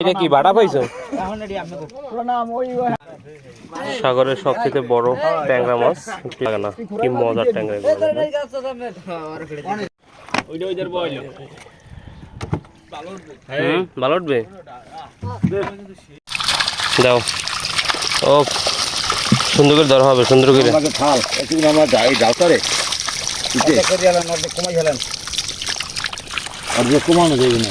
এটা কি বাটা পাইছো? সাগরের সবচেয়ে বড় ট্যাংরা মাছ। লাগে না? কি মজার ট্যাংরা ভালো উঠবে? দাও। ও সুন্দর করে ধরা হবে সুন্দর করে। কমানো যাবে না।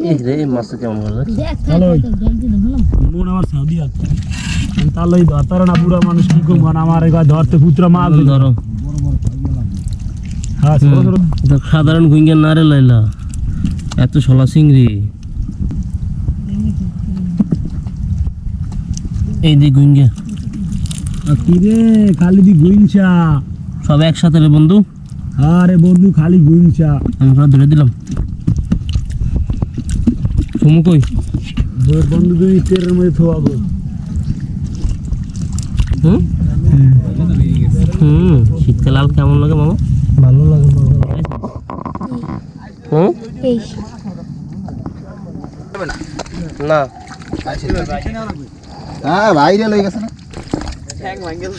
নি রে মন ধরতার না মানুষ কি করব? না আমার এবার ধরতে পুত্র মাছ ধরো। হ্যাঁ দেখ সাধারণ গুইঙ্গের নারে লাইলা। এত সলা চিংড়ি। এই যে গুইঙ্গে। আর কি রে খালি দি গুইনছা। সব একসাথে রে বন্ধু। আরে বন্ধু খালি গুইনছা। আমি পুরো ধরে দিলাম। সুমু কই? বন্ধু দুই তেরের মধ্যে থোয়াবো। হুম? হুম শীতকাল আল কেমন লাগে মামা? ভালো লাগে হুম? না। হ্যাঁ বাইরে লই গেছে না। 他问你。